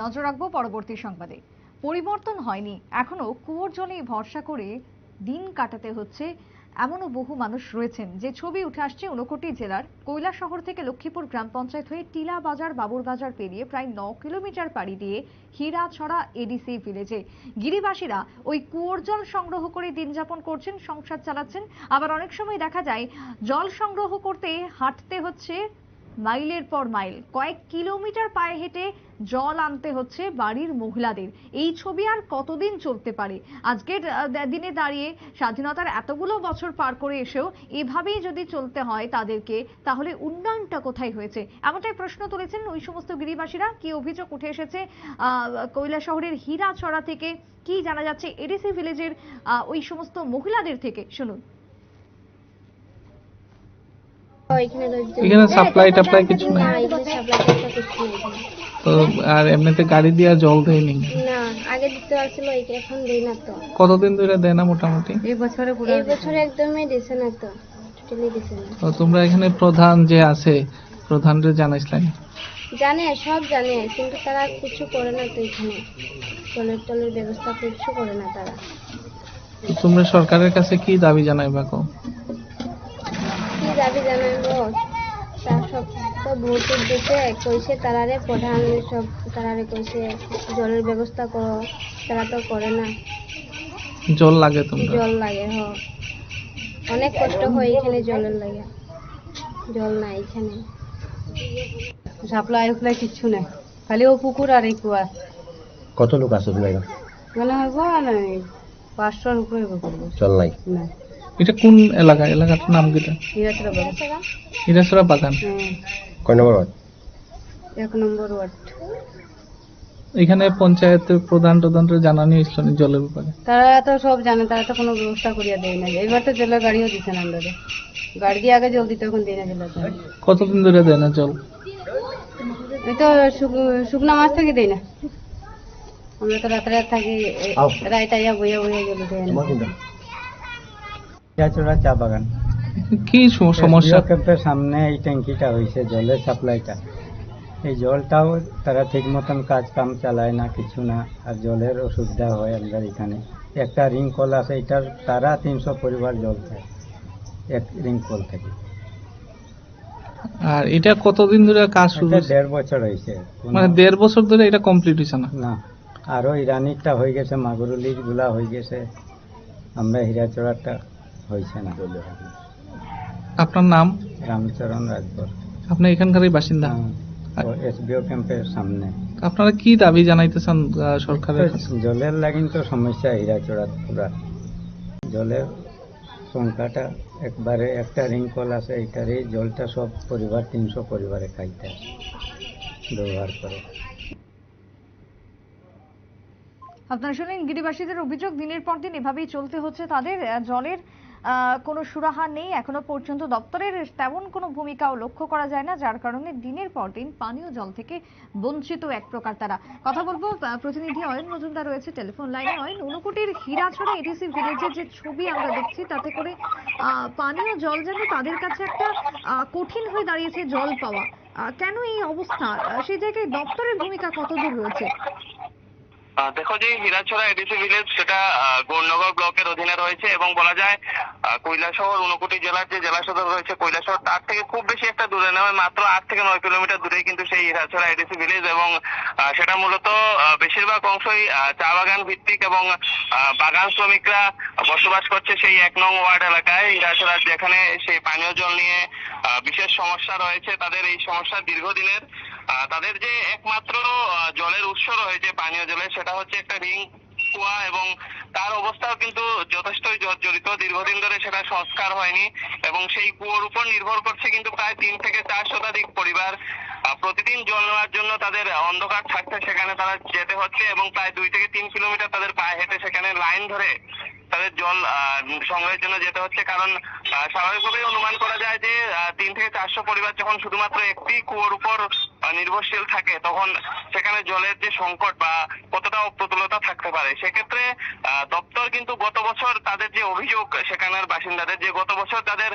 নজর রাখব পরবর্তী সংবাদে। পরিবর্তন হয়নি। এখনও কুয়োর জলেই ভরসা করে দিন কাটাতে হচ্ছে। এমনও বহু মানুষ রয়েছেন যে ছবি উঠে আসছে ঊনকোটি জেলার কৈলা শহর থেকে লক্ষ্মীপুর গ্রাম পঞ্চায়েত হয়ে টিলা বাজার বাবুর বাজার পেরিয়ে প্রায় ন কিলোমিটার পাড়ি দিয়ে হীরাছড়া এডিসি ভিলেজে গিরিবাসীরা ওই কুয়োর জল সংগ্রহ করে দিন যাপন করছেন, সংসার চালাচ্ছেন। আবার অনেক সময় দেখা যায়, জল সংগ্রহ করতে হাঁটতে হচ্ছে মাইলের পর মাইল। কয়েক কিলোমিটার পায়ে হেঁটে জল আনতে হচ্ছে বাড়ির মহিলাদের। এই ছবি আর কতদিন চলতে পারে? আজকের দিনে দাঁড়িয়ে স্বাধীনতার এতগুলো বছর পার করে এসেও এভাবেই যদি চলতে হয় তাদেরকে, তাহলে উন্নয়নটা কোথায় হয়েছে? এমনটাই প্রশ্ন তুলেছেন ওই সমস্ত গিরিবাসীরা। কি অভিযোগ উঠে এসেছে? কৈলা শহরের হীরাছড়া থেকে কি জানা যাচ্ছে? এডিসি ভিলেজের ওই সমস্ত মহিলাদের থেকে। শুনুন। এখানে সাপ্লাই টাপ্লাই কিছু নাই। এখানে সাপ্লাই টাপ্লাই কিছু নেই। তো আর এমনিতে গাড়ি দিয়া জল দেয়নি না আগে দিতে পারছিল এখন দেই না তো। কতদিন ধরে দেয় না মোটামুটি? এই বছরে একদমই দিছে না তো টোটালি দিছে না। তো তোমরা এখানে প্রধান যে আছে প্রধানরে জানাইছিলেন জানে সব জানে কিন্তু তারা কিছু করে না তো এখানে। টলের টলের ব্যবস্থা কিছু করে না তারা। তোমরা সরকারের কাছে কি দাবি জানাইবা কো কি দাবি জানাব তার সব তো ভোট টোট দিতে কইছে তারারে প্রধান সব তারারে কইছে জলের ব্যবস্থা করো তারা তো করে না। জল লাগে তোমরা? জল লাগে হ। অনেক কষ্ট হয় এখানে জলের লাগে। জল নাই এখানে। সাপ্লাই উপ্লাই কিচ্ছু নাই। খালি ও পুকুর আর এই কুয়া কত লোক আছে তোমার মানে হইব না পাঁচশোর উপরে চল নাই? না এটা কোন এলাকা? এলাকাটার নাম কিটা? হিরাসরা বাগান। কয় নম্বর ওয়ার্ড? এক নম্বর ওয়ার্ড। এখানে পঞ্চায়েতের প্রধান প্রধানরা জানানি হয়েছিল জলের ব্যাপারে। তারা তো সব জানে তারা তো কোনো ব্যবস্থা করিয়া দেয় না এবার তো জলের গাড়িও দিছে না আমরা গাড়ি দিয়ে আগে জল দিতে এখন দেয় না জলের কতদিন ধরে দেয় না জল? এই তো শুক- শুকনা মাছ থেকে দেয় না। আমরা তো রাত্রে রাত থাকি আও। আইয়া বইয়া বইয়া জল দেয় না। চূড়া চা বাগান। কি সমস্যা? ক্যাম্পের সামনে এই ট্যাঙ্কিটা হয়েছে জলের সাপ্লাইটা। এই জলটাও তারা ঠিক মতন কাজ কাম চালায় না কিছু না আর জলের অসুবিধা হয় আমাদের এখানে। একটা রিং কল আছে এটার তারা তিনশো পরিবার জল খায় এক রিং কল থেকে। আর এটা কতদিন ধরে কাজ শুরু হয়েছে? দেড় বছর হয়েছে মানে দেড় বছর ধরে এটা কমপ্লিট হয়েছে না? না আরও ইরানিরটা হয়ে গেছে মাগুরুলিরগুলা হয়ে গেছে। আমরা হীরাচড়াটা হয়েছে না। আপনার নাম? রামচরণ রাজবর। আপনি এখানকারই বাসিন্দা? এসবিও ক্যাম্পের সামনে। আপনারা কি দাবি জানাইতেছেন সরকারের জলের লাগিন তো সমস্যা হীরাচড়াত পুরা। জলের সংখ্যাটা একবারে একটা রিং কল আছে এইটারে জলটা সব পরিবার তিনশো পরিবারে খাইতে ব্যবহার করে। আপনারা শুনলেন গিরিবাসীদের অভিযোগ দিনের পর দিন এভাবেই চলতে হচ্ছে তাদের জলের কোনো সুরাহা নেই, এখনও পর্যন্ত দপ্তরের তেমন কোনো ভূমিকাও লক্ষ্য করা যায় না, যার কারণে দিনের পর দিন পানীয় জল থেকে বঞ্চিত এক প্রকার তারা। কথা বলব প্রতিনিধি অয়ন মজুমদার রয়েছে টেলিফোন লাইনে। অয়ন, ঊনকোটির হীরাছড়া এডিসি ভিলেজের যে ছবি আমরা দেখছি, তাতে করে পানীয় জল যেন তাদের কাছে একটা কঠিন হয়ে দাঁড়িয়েছে জল পাওয়া। কেন এই অবস্থা? সেই জায়গায় দপ্তরের ভূমিকা কতদূর রয়েছে? দেখো যে হীরাছড়া এডিসি ভিলেজ, সেটা গৌরনগর ব্লকের অধীনে রয়েছে এবং বলা যায় কৈলাসহর, ঊনকোটি জেলার যে জেলা সদর রয়েছে কৈলাসহর, তার থেকে খুব বেশি একটা দূরে নয়, মাত্র আট থেকে নয় কিলোমিটার দূরেই কিন্তু সেই হীরাছড়া এডিসি ভিলেজ এবং সেটা মূলত বেশিরভাগ অংশই চা বাগান ভিত্তিক এবং বাগান শ্রমিকরা বসবাস করছে সেই এক নং ওয়ার্ড এলাকায়, হীরাছড়া, যেখানে সেই পানীয় জল নিয়ে বিশেষ সমস্যা রয়েছে। তাদের এই সমস্যা দীর্ঘদিনের তাদের যে একমাত্র জলের উৎস রয়েছে, পানীয় জলের, সেটা হচ্ছে একটা রিং কুয়া এবং তার অবস্থাও কিন্তু যথেষ্টই জর্জরিত। দীর্ঘদিন ধরে সেটা সংস্কার হয়নি এবং সেই কুয়োর উপর নির্ভর করছে কিন্তু প্রায় তিন থেকে চার শতাধিক পরিবার। প্রতিদিন জল নেওয়ার জন্য তাদের অন্ধকার থাকতে সেখানে তারা যেতে হচ্ছে এবং প্রায় দুই থেকে তিন কিলোমিটার তাদের পায়ে হেঁটে সেখানে লাইন ধরে তাদের জল সংগ্রহের জন্য যেতে হচ্ছে। কারণ স্বাভাবিকভাবেই অনুমান করা যায় যে তিন থেকে চারশো পরিবার যখন শুধুমাত্র একটি কুয়োর উপর নির্ভরশীল থাকে, তখন সেখানে জলের যে সংকট বা কতটা অপ্রতুলতা থাকতে পারে, সেক্ষেত্রে দপ্তর কিন্তু গত বছর তাদের যে অভিযোগ, সেখানের বাসিন্দাদের যে গত বছর তাদের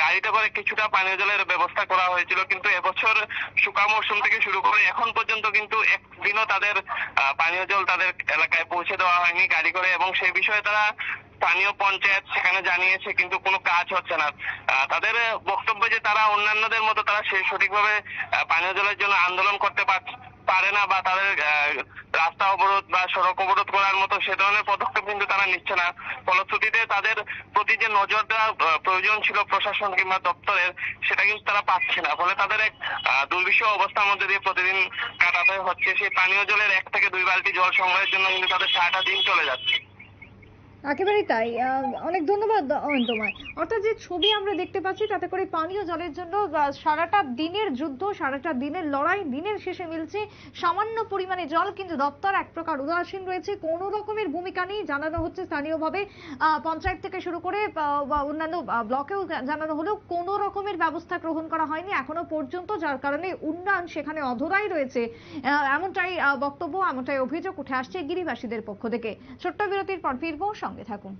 গাড়িতে করে কিছুটা পানীয় জলের ব্যবস্থা করা হয়েছিল, কিন্তু এবছর শুকা মৌসুম থেকে শুরু করে এখন পর্যন্ত কিন্তু একদিনও তাদের পানীয় জল তাদের এলাকায় পৌঁছে দেওয়া হয়নি গাড়ি করে, এবং সেই বিষয়ে তারা স্থানীয় পঞ্চায়েত সেখানে জানিয়েছে, কিন্তু কোনো কাজ হচ্ছে না। তাদের বক্তব্য যে তারা অন্যান্যদের মতো তারা সেই সঠিকভাবে পানীয় জলের জন্য আন্দোলন করতে পার- পারে না বা তাদের রাস্তা অবরোধ বা সড়ক অবরোধ করার মতো সে ধরনের পদক্ষেপ কিন্তু তারা নিচ্ছে না। ফলশ্রুতিতে তাদের প্রতি যে নজর দেওয়া প্রয়োজন ছিল প্রশাসন কিংবা দপ্তরের, সেটা কিন্তু তারা পাচ্ছে না। ফলে তাদের এক দুর্বিষহ অবস্থার মধ্যে দিয়ে প্রতিদিন কাটাতে হচ্ছে। সেই পানীয় জলের এক থেকে দুই বালতি জল সংগ্রহের জন্য কিন্তু তাদের সারাটা দিন চলে যাচ্ছে। একেবারেই তাই। অনেক ধন্যবাদ অয়ন তোমায়। অর্থাৎ যে ছবি আমরা দেখতে পাচ্ছি, তাতে করে পানীয় জলের জন্য সারাটা দিনের যুদ্ধ, সারাটা দিনের লড়াই, দিনের শেষে মিলছে সামান্য পরিমাণে জল, কিন্তু দপ্তর এক প্রকার উদাসীন রয়েছে। কোনো রকমের ভূমিকা নেই, জানানো হচ্ছে স্থানীয়ভাবে। পঞ্চায়েত থেকে শুরু করে অন্যান্য ব্লকেও জানানো হলেও কোনো রকমের ব্যবস্থা গ্রহণ করা হয়নি এখনও পর্যন্ত, যার কারণে উন্নয়ন সেখানে অধরাই রয়েছে। এমনটাই বক্তব্য, এমনটাই অভিযোগ উঠে আসছে গিরিবাসীদের পক্ষ থেকে। ছোট্ট বিরতির পর ফিরবো সঙ্গে থাকুন